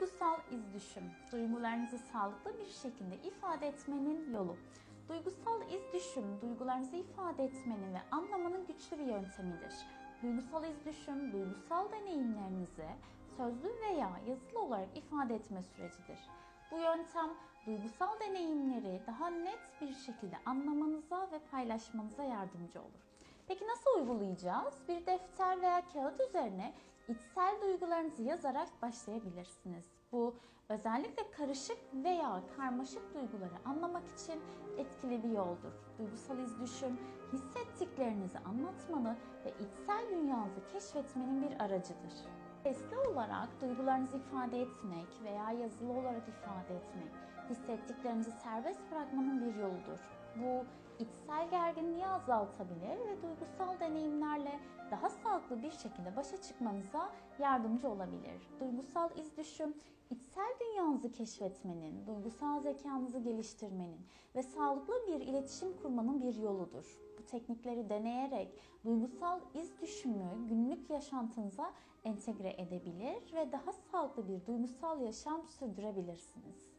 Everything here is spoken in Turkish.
Duygusal iz düşüm, duygularınızı sağlıklı bir şekilde ifade etmenin yolu. Duygusal iz düşüm, duygularınızı ifade etmenin ve anlamanın güçlü bir yöntemidir. Duygusal iz düşüm, duygusal deneyimlerinizi sözlü veya yazılı olarak ifade etme sürecidir. Bu yöntem duygusal deneyimleri daha net bir şekilde anlamanıza ve paylaşmanıza yardımcı olur. Peki nasıl uygulayacağız? Bir defter veya kağıt üzerine içsel duygularınızı yazarak başlayabilirsiniz. Bu özellikle karışık veya karmaşık duyguları anlamak için etkili bir yoldur. Duygusal iz düşüm, hissettiklerinizi anlatmanı ve içsel dünyanızı keşfetmenin bir aracıdır. Sesli olarak duygularınızı ifade etmek veya yazılı olarak ifade etmek, hissettiklerinizi serbest bırakmanın bir yoludur. Bu içsel gerginliği azaltabilir ve duygusal deneyimlerle daha sağlıklı bir şekilde başa çıkmanıza yardımcı olabilir. Duygusal iz düşüm, içsel dünyanızı keşfetmenin, duygusal zekanızı geliştirmenin ve sağlıklı bir iletişim kurmanın bir yoludur. Bu teknikleri deneyerek duygusal iz düşümü günlük yaşantınıza entegre edebilir ve daha sağlıklı bir duygusal yaşam sürdürebilirsiniz.